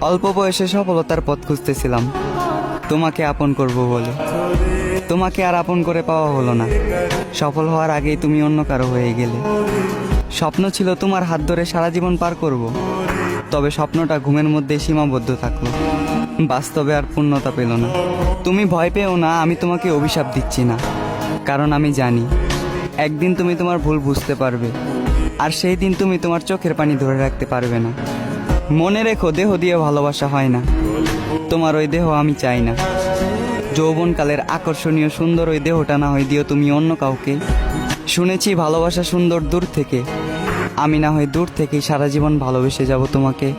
অল্প বয়সে সফলতার পথ খুঁজতেছিলাম। তোমাকে আপন করব বলে। তোমাকে আর আপন করে পাওয়া হলো না। সফল হওয়ার আগেই তুমি অন্য কারও হয়ে গেলে। স্বপ্ন ছিল তোমার হাত ধরে সারা জীবন পার করব। তবে স্বপ্নটা ঘুমের মধ্যে সীমাবদ্ধ থাকল। বাস্তবে আর পূর্ণতা পেল না। তুমি ভয় পেও না, আমি তোমাকে অভিশাপ দিচ্ছি না। কারণ আমি জানি, একদিন তুমি তোমার ভুল বুঝতে পারবে। আর সেই দিন তুমি তোমার চোখের পানি ধরে রাখতে পারবে না। মনে রেখো, দেহ দিয়ে ভালোবাসা হয় না। তোমার ওই দেহ আমি চাই না। যৌবনকালের আকর্ষণীয় সুন্দর ওই দেহটা না হয় দিও তুমি অন্য কাউকে। শুনেছি ভালোবাসা সুন্দর দূর থেকে। আমি না হয় দূর থেকেই সারা জীবন ভালোবেসে যাব তোমাকে।